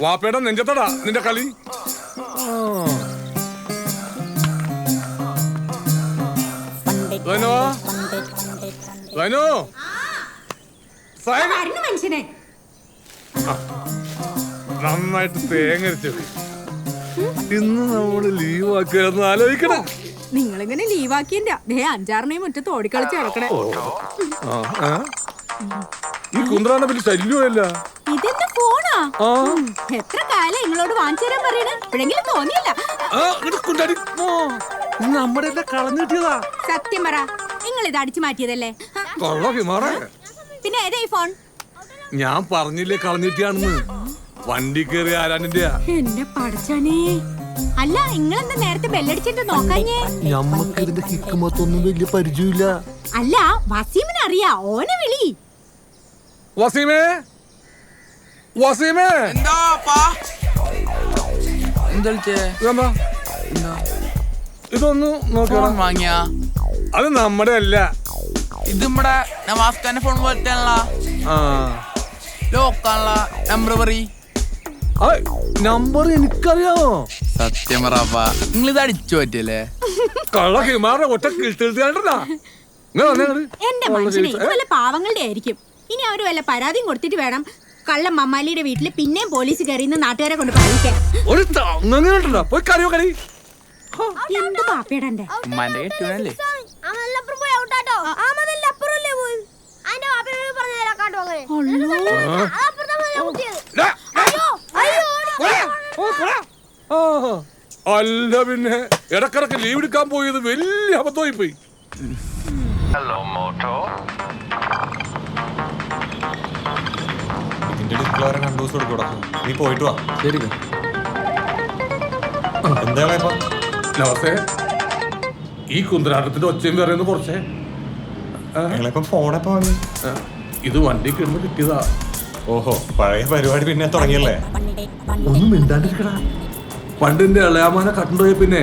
വാപ്പയുടെ നെഞ്ചത്തടാ നിന്റെ കളി. വനോ? വനോ? മനുഷ്യനെ നന്നായിട്ട് തേങ്ങരിച്ചു ഇന്ന് നമ്മൾ ലീവ് ആക്കുക എന്ന് ആലോചിക്കണം. നിങ്ങളിങ്ങനെ ലീവാക്കിയന്റെ ദേ അഞ്ചാറിനെയും മുറ്റത്ത് ഓടിക്കളിച്ച് കിടക്കണേ. ഈ കുന്ത്രാണ്ട വലിയ ശല്യമല്ല ഇതെന്താ ഫോണാ? എത്ര കാലം നിങ്ങളോട് വാങ്ങിച്ചു തരാൻ പറയണേ? ഇപ്പോഴെങ്കിലും തോന്നിയില്ല. നമ്മുടെ എല്ലാം സത്യം പറ നിങ്ങൾ ഇത് അടിച്ചു മാറ്റിയതല്ലേ? പിന്നെ ഏതാ ഈ ഫോൺ? ഞാൻ പറഞ്ഞില്ലേ കളഞ്ഞിട്ടാണെന്ന് വണ്ടി കയറി ആരാനിന്റെ എന്നെ പഠിച്ചാനേ അല്ല നിങ്ങളെന്താ നേരത്തെ ബെല്ലടിച്ചിട്ട് നോക്കാഞ്ഞേ? ഞമ്മക്ക് ഇതിന്റെ ഹിക്കുമത്തൊന്നും വലിയ പരിചയമില്ല. അല്ല വസീമിനെ അറിയാ ഓനെ വിളി. വസീമേ? വസീമേ? എന്താ എന്താ ഇതൊന്ന് നോക്കണം വാങ്ങിയാ? അത് നമ്മുടെ അല്ല. ഇത് നമ്മടെ നവാസ്ഖാന്റെ ഫോൺ പോലത്തെ ആ. ലോക്കാണല്ല നമ്പർ പറ നമ്പർ എനിക്കറിയാമോ? സത്യം പറപ്പാ നിങ്ങൾ ഇത് അടിച്ചു പറ്റിയല്ലേ? കള്ള ഹിമാറിന്റെ ഒറ്റ കിഴ്ത്തിഴ്ത്തിയാണ്ടാ എന്റെ മനുഷ്യനെ ഇത് വല്ല പാവങ്ങളുടെ ആയിരിക്കും. ഇനി അവർ വല്ല പരാതിയും കൊടുത്തിട്ട് വേണം കള്ള മമ്മാലിയുടെ വീട്ടിൽ പിന്നെയും പോലീസ് കയറിയെന്ന് നാട്ടുകാരെ കൊണ്ട് പറയിക്കാൻ ഒരു പോയി കറിയോ കറി എന്ത് അല്ല പിന്നെ ഇടക്കിടക്ക് ലീവ് എടുക്കാൻ പോയത് വലിയ അബദ്ധമായി പോയി ഇതിന്റെ ഡിസ്പ്ലേ വരെ രണ്ടു ദിവസം എടുക്കൂടാ നീ പോയിട്ട് വാ. ശരി എന്താ ഇപ്പൊ? നമസ്തേ. ഈ കുന്തരാട്ടത്തിന്റെ ഒച്ചയും പറയുന്നത് കുറച്ചേ ഫോണെപ്പോ ഇത് വണ്ടി കിടന്ന് കിട്ടിയതാ. ഓഹോ പഴയ പരിപാടി പിന്നെ തുടങ്ങിയല്ലേ? ഒന്നും മിണ്ടാണ്ടിരിക്കടാ. പണ്ടിന്റെ ഇളയാമാനെ കട്ടുണ്ടോയി പിന്നെ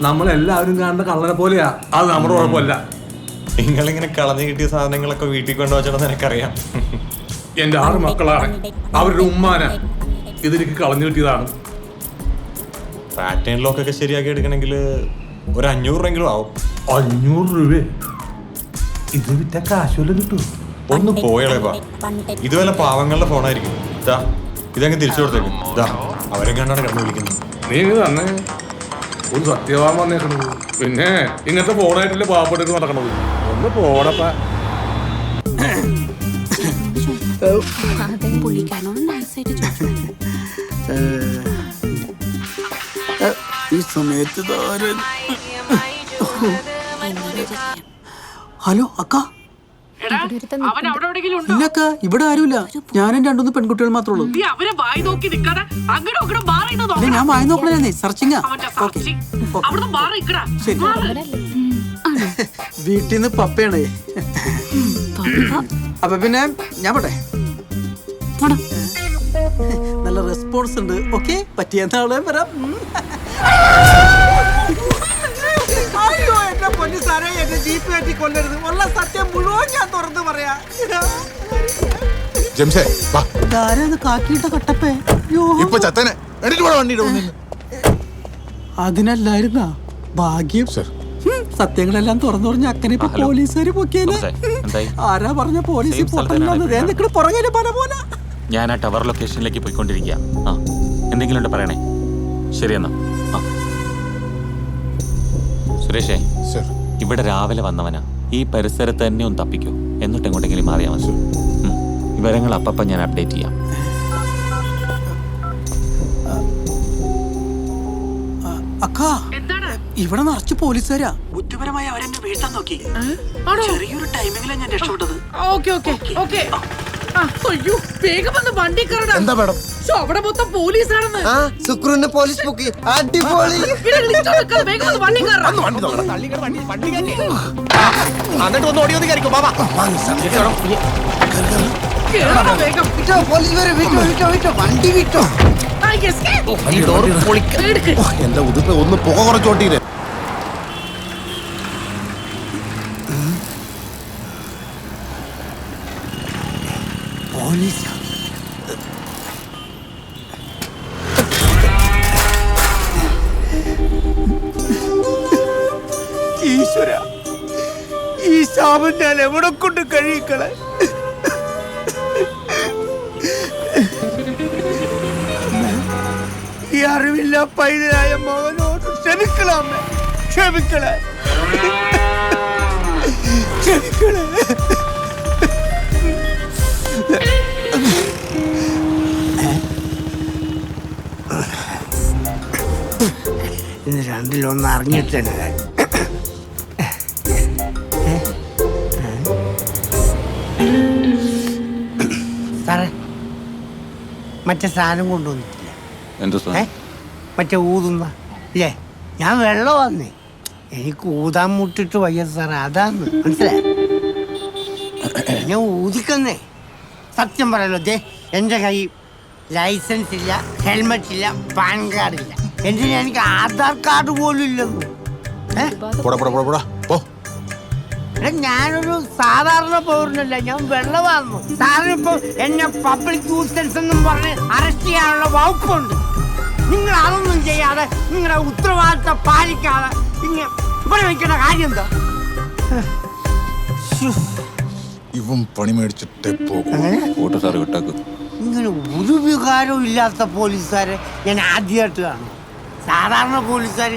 നമ്മളെല്ലാവരും കാണുന്ന കള്ളനെ പോലെയാ. അത് നമ്മുടെ കുഴപ്പമല്ല. നിങ്ങളിങ്ങനെ കളഞ്ഞു കിട്ടിയ സാധനങ്ങളൊക്കെ വീട്ടിൽ കൊണ്ടുവച്ചോന്ന് എനിക്കറിയാം എന്റെ ആറ് മക്കളാണ്. അവരുടെ ഉമ്മാന. ഇതെനിക്ക് കളഞ്ഞു കിട്ടിയതാണ്. പാറ്റേൺ ലോക്കൊക്കെ ശരിയാക്കി എടുക്കണമെങ്കിൽ ഒരു അഞ്ഞൂറ് രൂപയെങ്കിലും ആവും. അഞ്ഞൂറ് രൂപ ഇത് വിറ്റ കാശുവല്ല കിട്ടൂ ഒന്ന് പോയളേപ്പാ ഇതുവല്ല പാവങ്ങളുടെ ഫോണായിരിക്കും. ഇതാ ഇതങ്ങ് തിരിച്ചു കൊടുത്തേക്കും. ഇതാ അവരെ കണ്ടാണ് കണ്ടു വിളിക്കുന്നത്. നീ തന്നെ ഒരു സത്യവാൻ വന്നേക്കണത്. പിന്നെ ഇങ്ങനത്തെ ഫോണായിട്ടില്ല പാവപ്പെട്ടു നടക്കണത്. ഒന്ന് പോടപ്പ. ഈ സമയത്ത്? ഹലോ അക്ക. ഇല്ല അക്ക ഇവിടെ ആരുമില്ല. ഞാനും രണ്ടുമൂന്ന് പെൺകുട്ടികൾ മാത്രമേ ഉള്ളൂ. നീ അവരെ വായി നോക്കി നിൽക്കാതെ അങ്ങോട്ടും ഇങ്ങോട്ടും മാറി നിന്ന് ഇല്ല നോക്കണം. ഞാൻ വായി നോക്കണേ സർച്ചിങ്. അവിടുന്ന് മാറി. ശരി. വീട്ടിൽ നിന്ന് പപ്പയാണേ. അപ്പൊ പിന്നെ ഞാൻ പോട്ടെ? നല്ല റെസ്പോൺസ് ഉണ്ട്. ഓക്കെ പറ്റിയ നാളെ വരാം. എന്റെ പൊന്നു സാറേ എന്റെ ജീപ്പ് കയറ്റി കൊല്ലരുത്. ഉള്ള സത്യം മുഴുവൻ ഞാൻ തുറന്നു പറയാ. വാ. ഇതാരത് കാക്കിയിട്ട കട്ടപ്പേ? അയ്യോ ഇപ്പൊ ചത്തനെ. എണീറ്റ് പോടാ വണ്ടിയുടെ മുന്നിൽ അതിനല്ലായിരുന്ന? ഭാഗ്യം. സർ. സത്യങ്ങളെല്ലാം തുറന്നു പറഞ്ഞ അക്കനെ ഇപ്പൊ പോലീസുകാര് എന്തായി? ആരാ പറഞ്ഞ പോലീസ് പുറകിൽ പല പോലെ. ഞാൻ ആ ടവർ ലൊക്കേഷനിലേക്ക് പോയിക്കൊണ്ടിരിക്കുക ആ എന്തെങ്കിലും ഉണ്ട് പറയണേ? ശരി എന്നാ ആ. സുരേഷേ ഇവിടെ രാവിലെ വന്നവനാ. ഈ പരിസരത്ത് തന്നെ ഒന്ന് തപ്പിക്കോ. എന്നിട്ട് എങ്ങോട്ടെങ്കിലും മാറിയാൽ മതി. വിവരങ്ങൾ അപ്പം ഞാൻ അപ്ഡേറ്റ് ചെയ്യാം. അക്ക ഇവിടെ നിറച്ച് പോലീസുകാരാ. ബുദ്ധിപരമായി അവരെന്നെ വീഴ്ത്താൻ നോക്കി. ചെറിയൊരു ടൈമിങ്ങിലാണ് ഞാൻ രക്ഷപ്പെട്ടത്. Okay okay okay. അയ്യോ വേഗം വന്ന് വണ്ടി കയറണം എന്താ മാഡം? അവിടെ മൊത്തം പോലീസാണെന്ന്. ആ സുക്രുന് പോലീസ് പൊക്കി അടിപൊളി. വേഗം വണ്ടി വണ്ടി ഒന്ന് ഓടി വേഗം. പോലീസ് വണ്ടി പുക പോലീസ് ശാപം ഞാൻ എവിടെ കൊണ്ട് കഴിയിക്കളെ? ഈ അറിവില്ല പൈതലായ മകനോട് ക്ഷമിക്കലാമേ ക്ഷമിക്കളെ. ക്ഷമിക്കളെ. ഇന്ന് രണ്ടിലൊന്ന് അറിഞ്ഞിട്ടുണ്ട് സാറേ മറ്റേ സാധനം കൊണ്ടുവന്നിട്ടില്ല. എന്താ ഏ? മറ്റേ ഊതുന്ന. ഇല്ലേ? ഞാൻ വെള്ളം വന്നേ. എനിക്ക് ഊതാൻ മുട്ടിട്ട് വയ്യ സാറേ അതാന്ന്. മനസ്സിലായി? ഞാൻ ഊതിക്കുന്നേ. സത്യം പറയല്ലോ ദേ എന്റെ കൈ ലൈസൻസ് ഇല്ല ഹെൽമെറ്റ് ഇല്ല പാൻ കാർഡ് ഇല്ല. എന്തിനാ എനിക്ക് ആധാർ കാർഡ് പോലും ഇല്ലെന്ന്? ഏ? പോടാ പോടാ പോടാ പോടാ. പോ എടാ, ഞാനൊരു സാധാരണ പൗരനല്ല ഞാൻ വെള്ളമാകുന്നു സാറിനിപ്പോ എന്നെ പബ്ലിക് ന്യൂസൻസ് എന്നും പറഞ്ഞ് അറസ്റ്റ് ചെയ്യാനുള്ള വകുപ്പുണ്ട്. നിങ്ങൾ അതൊന്നും ചെയ്യാതെ നിങ്ങളുടെ ഉത്തരവാദിത്തം പാലിക്കാതെ ഇങ്ങനെ ഇവിടെ വെക്കേണ്ട കാര്യം എന്താ? ശ്ശോ, ഇവൻ പണി മേടിച്ചിട്ടേ പോകും. അങ്ങനെ ഓട്ടോ സാറ് വിട്ടാക്കും. ഇങ്ങനെ ഒരു വികാരവും ഇല്ലാത്ത പോലീസുകാരെ ഞാൻ ആദ്യമായിട്ട് കാണും. സാധാരണ പോലീസുകാർ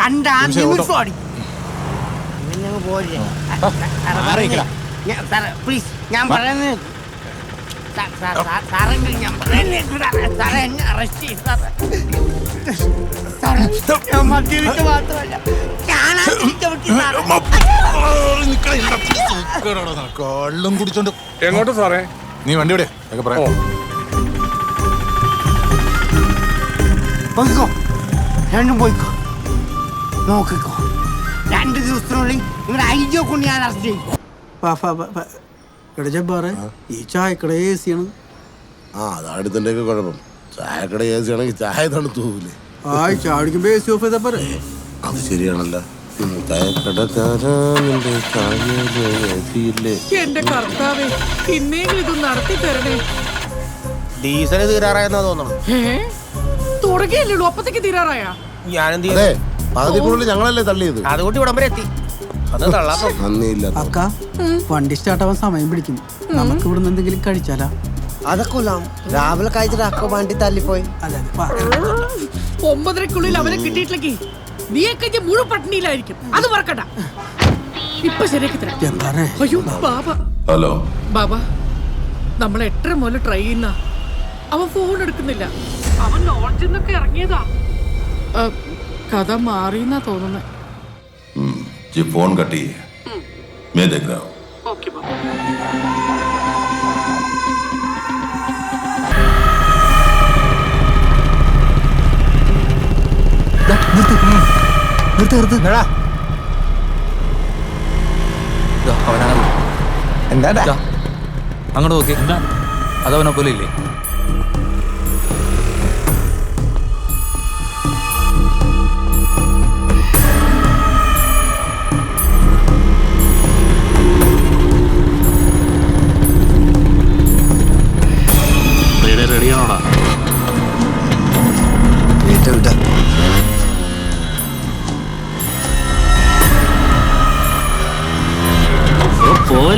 കണ്ട ആ അടിക്കും. അങ്ങനെ അങ്ങ് പോരെ. സാറേ, പറഞ്ഞേ. ഞാൻ- സാറേ, please, ഞാൻ പറയുന്നത് സാ- സാ- സാ- സാറെങ്കിലും ഞാൻ പറയുന്നത് സാറേ, സാറേ, എന്നെ arrest ചെയ്യ് സാറേ. സാറേ, ഞാൻ മദ്യപിച്ച മാത്രമല്ല. ഞാനാ തിരിച്ചു വിട്ടു സാറേ. കള്ളും കുടിച്ചോണ്ട്. എങ്ങോട്ട് സാറേ? നീ വണ്ടി എവിടെ ഒക്കെ പറയാം. പോയിക്കോ രണ്ടും പോയിക്കോ. നോക്കിക്കോ. ദിവസത്തിനുള്ളിൽ ഇവിടെ ഐ ജി കൊണ്ട് ഞാൻ അറസ്റ്റ് ചെയ്യും. എടാ ജബ്ബാറെ ഈ ചായക്കട എ സി ആണ്. ആ അതാണ് ഇതിന്റെ ഒക്കെ കുഴപ്പം. ചായക്കട ഏസി ആണെങ്കിൽ ചായ തണുത്തു പോകില്ലേ ആ ചായ കുടിക്കുമ്പോ എ സി ഓഫ് ചെയ്താ പോരെ. അത് ശരിയാണല്ലോ. ഉം, ചായക്കടക്കാരന്റെ ചായയിലെ ഏസിയില്ലേ എന്റെ കർത്താവേ പിന്നെയും ഇത് നടത്തി തരണേ. ഡീസൽ തീരാറായെന്നാ തോന്നണം ഏ? തുടങ്ങിയല്ലോ അപ്പത്തേക്ക് തീരാറായ? ഞാനെന്ത് പകുതിക്കുള്ളിൽ ഞങ്ങളല്ലേ തള്ളിയത്? അതുകൊണ്ട് ഇവിടം വരെ എത്തി. അത് തള്ളാം നന്ദിയില്ല അക്ക വണ്ടി സ്റ്റാർട്ട് ആവാൻ സമയം പിടിക്കും നമുക്ക് ഇവിടുന്ന് എന്തെങ്കിലും കഴിച്ചാലാ? അതൊക്കെ രാവിലെ കഴിച്ചിട്ട് അക്ക വണ്ടി തല്ലിപ്പോയി അതെ അതെ. വാ. ഒമ്പതരക്കുള്ളിൽ അവനെ കിട്ടിയിട്ടില്ലെങ്കിൽ നീയൊക്കെ ഇനി മുഴു പട്ടിണിയിലായിരിക്കും. അത് മറക്കണ്ട. ഇപ്പൊ ശരിയാക്കി തരാം. ജബ്ബാറെ അയ്യോ ബാബ. ഹലോ. ബാബ നമ്മൾ എത്ര മുതൽ ട്രൈ ചെയ്യുന്ന. അവൻ ഫോൺ എടുക്കുന്നില്ല. അവൻ ലോഡ്ജിൽ നിന്നൊക്കെ ഇറങ്ങിയതാ. കഥ മാറിയെന്നാ തോന്നുന്നത് जी फोन कटी है मैं देख रहा हूँ ഓക്കെ ബാബ എന്താ അങ്ങോട്ട് നോക്കി അതവനെ പോലെ ഇല്ലേ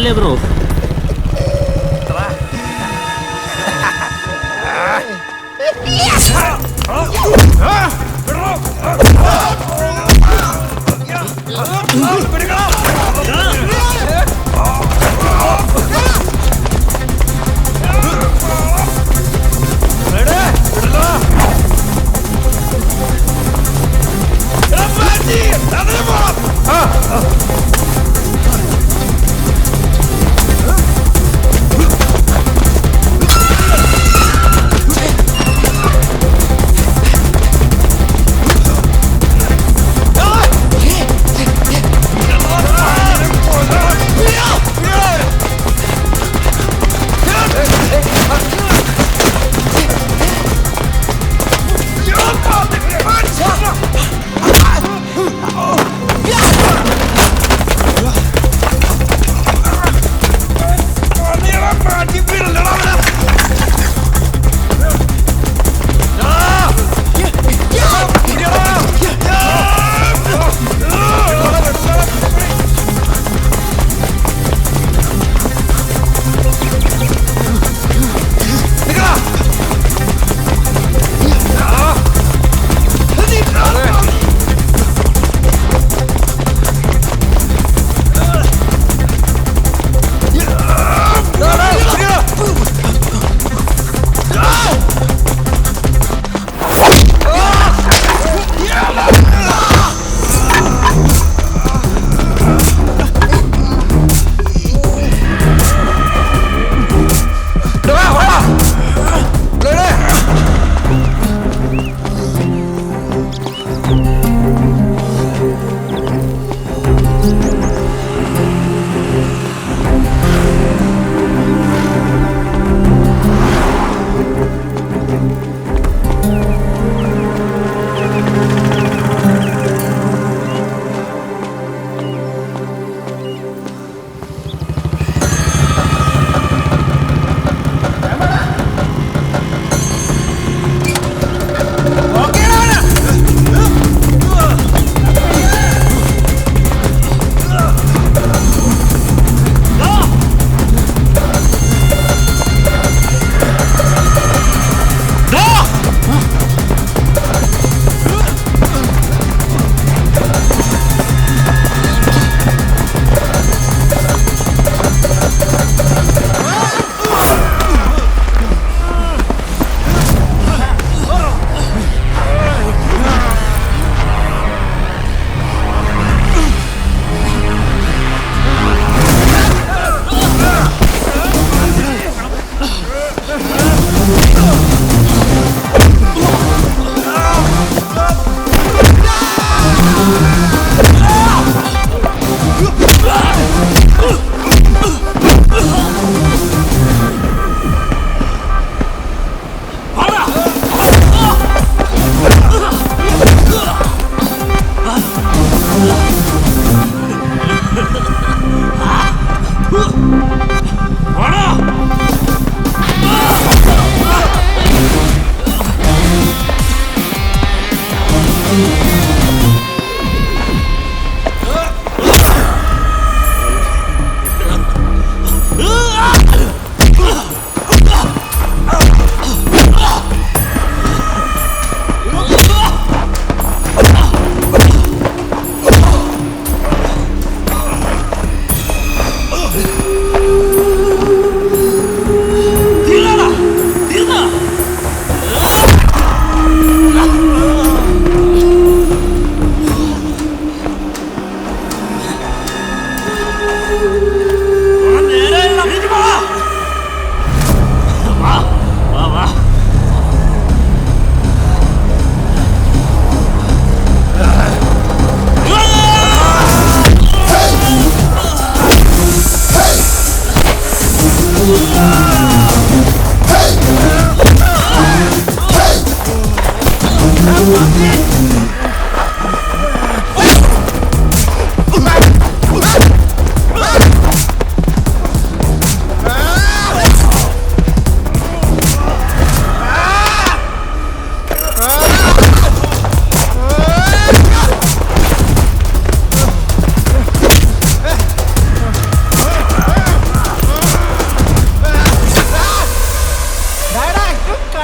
പോലെ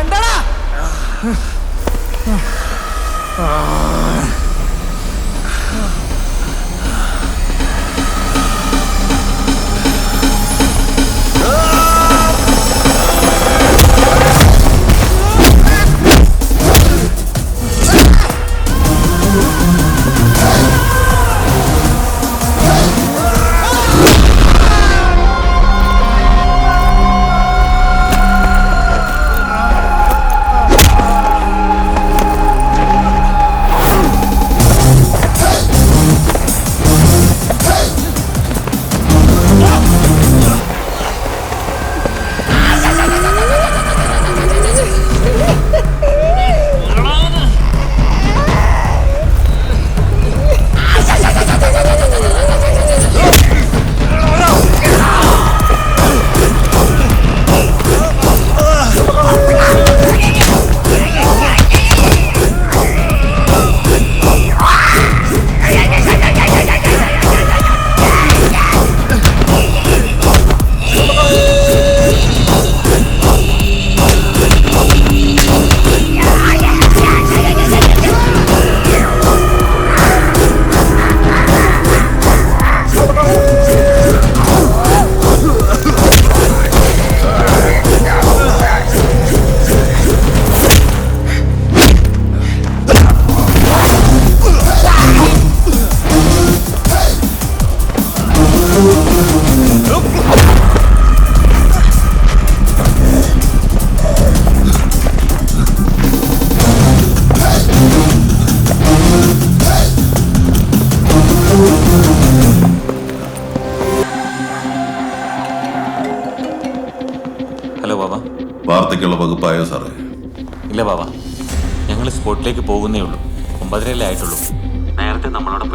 കണ്ടടാ.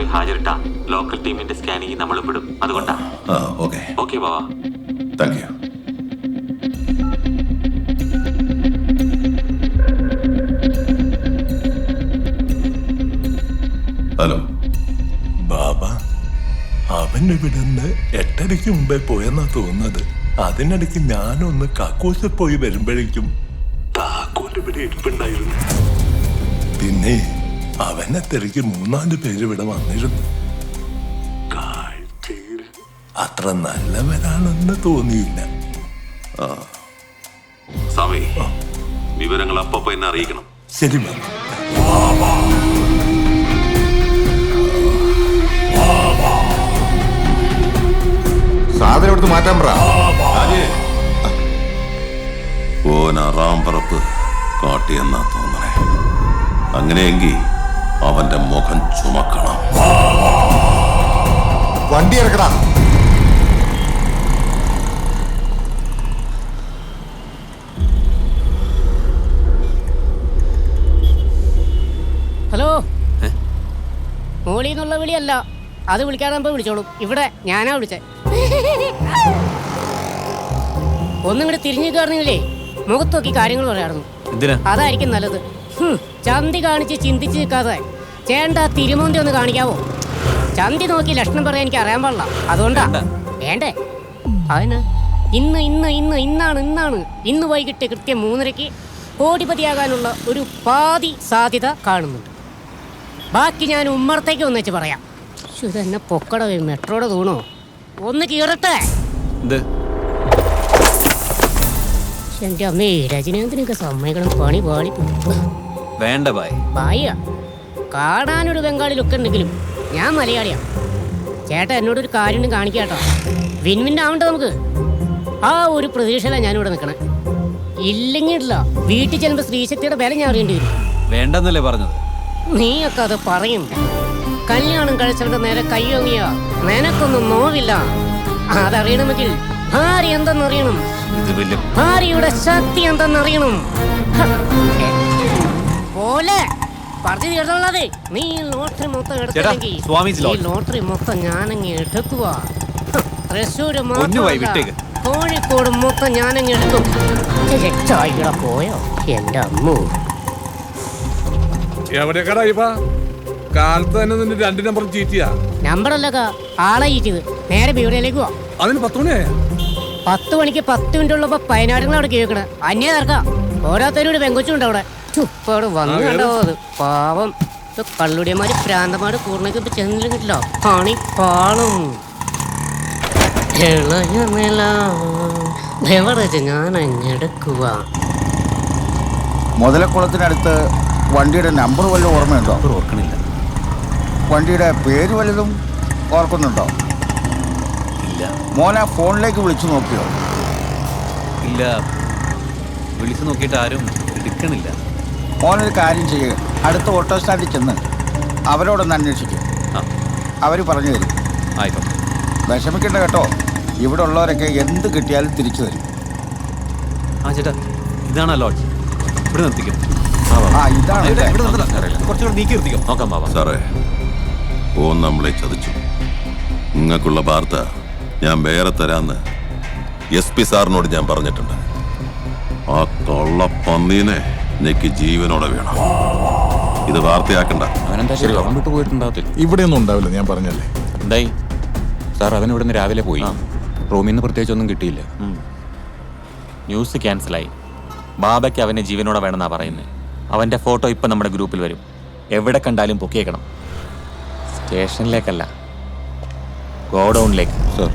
പോയി ഹാജരിട്ട. ലോക്കൽ ടീമിന്റെ സ്കാനിങ് നമ്മൾ വിടും. അതുകൊണ്ടാ. ആ okay. Okay Baba thank you hello Baba അവൻ ഇവിടുന്ന് എട്ടരയ്ക്ക് മുമ്പേ പോയെന്നാ തോന്നുന്നത്. അതിനിടയ്ക്ക് ഞാനൊന്ന് കക്കൂസിൽ പോയി വരുമ്പോഴേക്കും താക്കോൽ ഇവിടെ ഇരിപ്പുണ്ടായിരുന്നു. പിന്നെ അവനെ തെറിക്ക് മൂന്നാൽ പേര് ഇവിടെ വന്നിരുന്നു. കാഴ്ചയിൽ അത്ര നല്ലവനാണെന്ന് തോന്നിയില്ല. സ്വാമി വിവരങ്ങൾ അപ്പൊ എന്നെ അറിയിക്കണം. ശരി സാധനം എടുത്ത് മാറ്റാൻ പറ. ഓൻ പറപ്പ് കാട്ടിയെന്നാ തോന്നണേ. അങ്ങനെയെങ്കിൽ അവന്റെ മുഖം ചുമക്കണം. വണ്ടി ഇറക്കടാ ഹലോ. മോളിൽ നിന്നുള്ള വിളിയല്ല. അത് വിളിക്കാതാകുമ്പോ വിളിച്ചോളൂ. ഇവിടെ ഞാനാ വിളിച്ചേ. ഒന്നും ഇവിടെ തിരിഞ്ഞു കയറുന്നില്ലേ മുഖത്ത് നോക്കി കാര്യങ്ങൾ പറയാറുന്നു എന്തിനാ? അതായിരിക്കും നല്ലത്. ചന്തി കാണിച്ച് ചിന്തിച്ച് നിൽക്കാതെ. ചേണ്ട തിരുമോന്തി ഒന്ന് കാണിക്കാവോ? ചന്തി നോക്കി ലക്ഷണം പറയാൻ എനിക്ക് അറിയാൻ പാടില്ല. അതുകൊണ്ടാ. വേണ്ടേ. അതിന് ഇന്ന് ഇന്ന് ഇന്ന് ഇന്നാണ് ഇന്നാണ്. ഇന്ന് വൈകിട്ട് കൃത്യം മൂന്നരയ്ക്ക് കോടിപതിയാകാനുള്ള ഒരു പാതി സാധ്യത കാണുന്നുണ്ട്. ബാക്കി ഞാൻ ഉമ്മറത്തേക്ക് ഒന്നിച്ച് പറയാം. ശ്ശോ, ഇതെന്നെ പൊക്കട മെട്രോടെ തൂണോ? ഒന്ന് കീറട്ടെ. എന്റെ അമ്മേ രജനീകാന്തിനൊക്കെ സമ്മതിക്കണം. പണി പാളി വേണ്ട ബായ്. ബായ കാണാനൊരു ബംഗാളി ലുക്ക് ഉണ്ടെങ്കിലും ഞാൻ മലയാളിയാ. ചേട്ടാ എന്നോടൊരു കാര്യം കാണിക്കാട്ടോ വിൻവിന്റെ ആവണ്ടോ നമുക്ക്? ആ ഒരു പ്രതീക്ഷയിലാണ് ഞാനിവിടെ നിൽക്കണേ. ഇല്ലെങ്കില്ല വീട്ടിൽ ചെല്ലുമ്പോൾ ശ്രീശക്തിയുടെ വില ഞാൻ അറിയേണ്ടി വരും. വേണ്ടെന്നല്ലേ പറഞ്ഞത്? നീയൊക്കെ അത് പറയും. കല്യാണം കഴിച്ചവരുടെ നേരെ കയ്യൊങ്ങിയ നിനക്കൊന്നും നോവില്ല. അതറിയണമെങ്കിൽ ഭാര്യ എന്തെന്നറിയണം? ഭാര്യയുടെ ശക്തി എന്തെന്നറിയണം. പോലെ. പറഞ്ഞു തീർന്നുള്ളത് നീ ഈ ലോട്ടറി മൊത്തം എടുത്തില്ലെങ്കിൽ ഈ ലോട്ടറി. മൊത്തം ഞാനങ്ങ് എടുക്കുക തൃശ്ശൂര് മാത്രമല്ല. കോഴിക്കോട് മൊത്തം ഞാനങ്ങ് എടുക്കും. പോയോ? എന്റെ അമ്മു. എവിടെയൊക്കെടാ ഇപ്പ കാലത്ത് തന്നെ നിന്റെ രണ്ട് നമ്പർ ചീറ്റിയാ. നമ്പറല്ലക്ക ആളെ ഈറ്റത് നേരെ ബീവറയിലേക്ക് പോവാ അതിന് പത്ത് മണിയായ? പത്ത് മണിക്ക് പത്ത് മിനിറ്റ് ഉള്ളപ്പോ പതിനായിരങ്ങൾ അവിടെ കേൾക്കണ. അന്യ തർക്ക. ഓരോരുത്തരും പെങ്കൊച്ചുണ്ട് അവിടെ. ഇപ്പൊ വന്നു കണ്ടോ? അത് പാവം. കള്ളുടിയന്മാര് പ്രാന്തമാര് കൂർണക്ക് ഇപ്പൊ ചെന്നിലും കിട്ടില്ല. പണി പാളും. ഇളയ നില. ബെവറേജ് ഞാൻ മുതലക്കുളത്തിനടുത്ത് വണ്ടിയുടെ നമ്പർ വല്ലതും ഓർമ്മയുണ്ടോ? ഓർക്കണില്ല. വണ്ടിയുടെ പേര് വല്ലതും ഓർക്കുന്നുണ്ടോ? ഇല്ല. മോനെ ഫോണിലേക്ക് വിളിച്ചു നോക്കിയോ? ഇല്ല. വിളിച്ചു നോക്കിയിട്ട് ആരും എടുക്കണില്ല. മോനൊരു കാര്യം ചെയ്യുക. അടുത്ത ഓട്ടോ സ്റ്റാൻഡിൽ ചെന്ന് അവരോടൊന്ന് അന്വേഷിക്കും. ആ. അവർ പറഞ്ഞു തരും. ആയിക്കോട്ടെ. വിഷമിക്കണ്ട കേട്ടോ. ഇവിടെ ഉള്ളവരൊക്കെ എന്ത് കിട്ടിയാലും തിരിച്ചു തരും. ആ ചേട്ടാ ഇതാണ് ലോഡ്ജ് ഇവിടെ നിർത്തിക്കും. ആ ഇതാണ്. ഇവിടെ അല്ലേ? നിർത്തല കുറച്ചുകൂടെ നീക്കി നിർത്തിക്കും. നോക്കാം ബാബ സാറേ ഓൻ നമ്മളെ ചതിച്ചു. നിങ്ങൾക്കുള്ള വാർത്ത ഞാൻ വേറെ തരാന്ന് എസ് പി സാറിനോട് ഞാൻ പറഞ്ഞിട്ടുണ്ട്. ആ കള്ള പന്നീനെ. എനിക്ക് ജീവനോടെ വേണം. ഇത് വാർത്തയാക്കണ്ട. അവനെന്താ ശരി വിട്ടു പോയിട്ടുണ്ടാവത്തില്ല ഇവിടെയൊന്നും ഉണ്ടാവില്ല ഞാൻ പറഞ്ഞല്ലേ? എന്തായി? സാർ അവൻ ഇവിടുന്ന് രാവിലെ പോയി. റൂമിൽ നിന്ന് പ്രത്യേകിച്ച് ഒന്നും കിട്ടിയില്ല ന്യൂസ് ക്യാൻസലായി ബാബയ്ക്ക് അവനെ ജീവനോടെ വേണമെന്നാ പറയുന്നത് അവന്റെ ഫോട്ടോ ഇപ്പം നമ്മുടെ ഗ്രൂപ്പിൽ വരും. എവിടെ കണ്ടാലും പൊക്കിയേക്കണം. സ്റ്റേഷനിലേക്കല്ല. ഗോഡൗണിലേക്ക്. സർ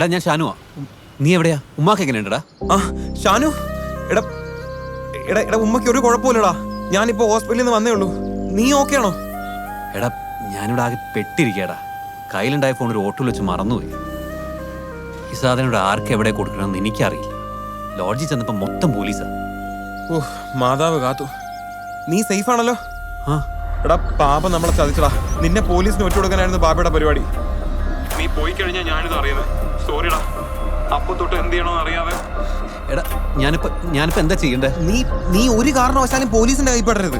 എടാ ഞാൻ ഷാനുവാ. നീ എവിടെയാ? ഉമ്മാക്ക് എങ്ങനെയുണ്ടടാ? ആ ഷാനു? എടാ എടാ എടാ ഉമ്മയ്ക്ക് ഒരു കുഴപ്പമില്ലടാ. ഞാനിപ്പോ ഹോസ്പിറ്റലിൽ നിന്ന് വന്നേ ഉള്ളൂ. നീ ഓക്കെ ആണോ? എടാ ഞാനിവിടെ ആകെ പെട്ടിരിക്കടാ കയ്യിലുണ്ടായ ഫോൺ ഒരു ഓട്ടോയിൽ വെച്ച് മറന്നുപോയി. ഈ സാധനം ഇവിടെ ആർക്ക് എവിടെ കൊടുക്കണമെന്ന് എനിക്കറിയില്ല. ലോഡ്ജിൽ ചെന്നപ്പോ മൊത്തം പോലീസാ. ഓ മാതാവ് കാത്തു. നീ സേഫ് ആണല്ലോ? ആ. എടാ പാപ നമ്മളെ ചതിച്ചടാ. നിന്നെ പോലീസിന് ഒറ്റ കൊടുക്കാനായിരുന്നു ബാബയുടെ പരിപാടി. നീ പോയി കഴിഞ്ഞാൽ ഞാനിത് അറിയുന്നത് സോറിടാ അപ്പൊ തൊട്ട് എന്ത് ചെയ്യണമെന്ന് അറിയാതെ എടാ ഞാനിപ്പോ ഞാനിപ്പോ എന്താ ചെയ്യണ്ടേ? നീ നീ ഒരു കാരണവശാലും പോലീസിന്റെ കൈപ്പെടരുത്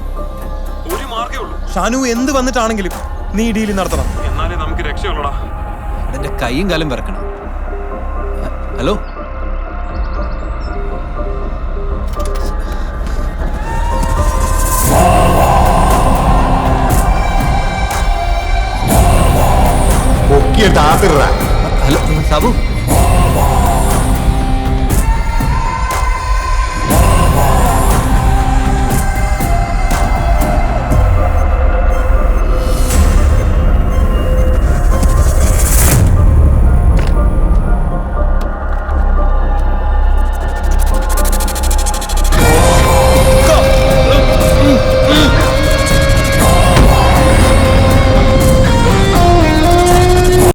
ഒരു മാർഗേ ഉള്ളൂ. ഷാനു എന്ത് വന്നിട്ടാണെങ്കിലും നീ ഡീലിൽ നടത്തണം. എന്നാലേ നമുക്ക് രക്ഷയുള്ളടാ എന്റെ കൈയും കാലും വിറക്കണം. ഹലോ? പൊക്കിയിട്ട് ആത്തിറ ഹലോ സാബു